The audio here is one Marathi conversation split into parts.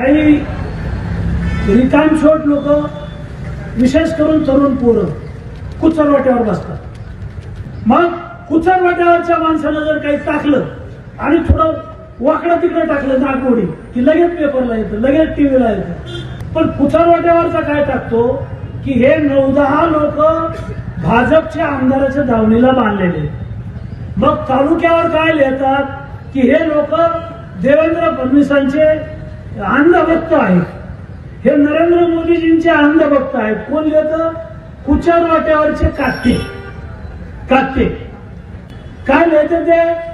काही रिकामशोट लोक विशेष करून तरुण पोरं कुचरवाट्यावर बसतात. मग कुचरवाट्यावरच्या माणसानं जर काही टाकलं आणि थोडं वाकडं तिकडं टाकलं नागमोडी की लगेच पेपरला येतं लगेच टीव्हीला येतं. पण कुचरवाट्यावरचा काय टाकतो की हे नऊ दहा लोक भाजपच्या आमदाराच्या धावणीला बांधलेले. मग तालुक्यावर काय लिहितात की हे लोक देवेंद्र फडणवीसांचे अंधभक्त आहेत. हे नरेंद्र मोदीजींचे अंधभक्त आहेत. कोण लिहित कुचार वाट्यावरचे काटे काटे काय लिहायचं ते?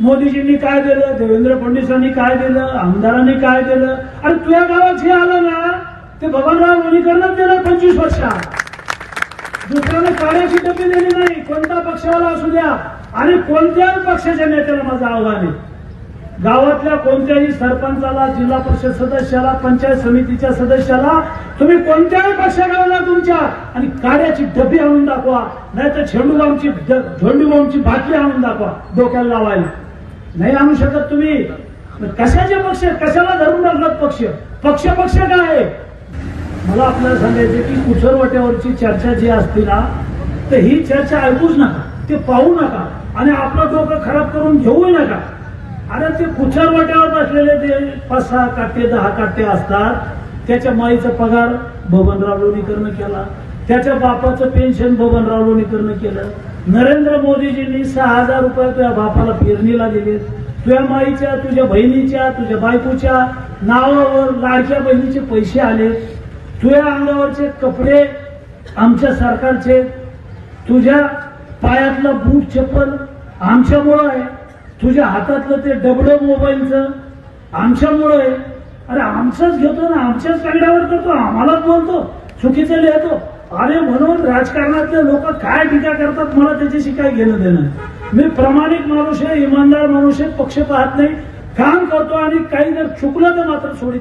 मोदीजींनी काय दिलं? देवेंद्र फडणवीसांनी काय दिलं? आमदारांनी काय दिलं? आणि तुझ्या गावात हे आलं ना ते भगवानराव लोणीकरनं दिलं पंचवीस वर्षात. दुसऱ्याने काळ्याची टप्पी दिली नाही. कोणता पक्षावाला असू द्या. आणि कोणत्या पक्षाच्या नेत्याला माझं आव्हान आहे. गावातल्या कोणत्याही सरपंचाला जिल्हा परिषद सदस्याला पंचायत समितीच्या सदस्याला तुम्ही कोणत्याही पक्षाकडे तुमच्या आणि काड्याची डबी आणून दाखवा नाही तर झेंडूबामची झेंडूबामची बाटली आणून दाखवा डोक्याला लावायला. नाही आणू शकत तुम्ही. कशाचे पक्ष? कशाला धरून राहतात पक्ष? पक्ष पक्ष काय? आहे मला आपल्याला सांगायचं की कुसरवट्यावरची चर्चा जी असते ना तर ही चर्चा ऐकूच नका ते पाहू नका आणि आपलं डोकं खराब करून घेऊ नका. अरे ते कुचरवाट्यावर बसलेले ते पाच सहा काटे दहा काटे असतात. त्याच्या माईचा पगार बबनराव लोणीकरनं केला. त्याच्या बापाचं पेन्शन बबनराव लोणीकरनं केलं. नरेंद्र मोदीजींनी सहा हजार रुपये तुझ्या बापाला पेरणीला दिले. तुझ्या माईच्या तुझ्या बहिणीच्या तुझ्या बायकोच्या नावावर लाडक्या बहिणीचे पैसे आले. तुझ्या अंगावरचे कपडे आमच्या सरकारचे. तुझ्या पायातला बूट चप्पल आमच्यामुळं आहे. तुझ्या हातातलं ते डबडं मोबाईलचं आमच्यामुळं आहे अरे आमचंच घेतो ना आमच्याच कागदावर करतो आम्हालाच बोलतो चुकीचं लिहितो. अरे म्हणून राजकारणातले लोक काय टीका करतात मला त्याच्याशी काय घेणं देणं मी प्रामाणिक माणूस आहे इमानदार माणूस आहे पक्ष पाहत नाही. काम करतो आणि काही जर चुकलं तर मात्र सोडित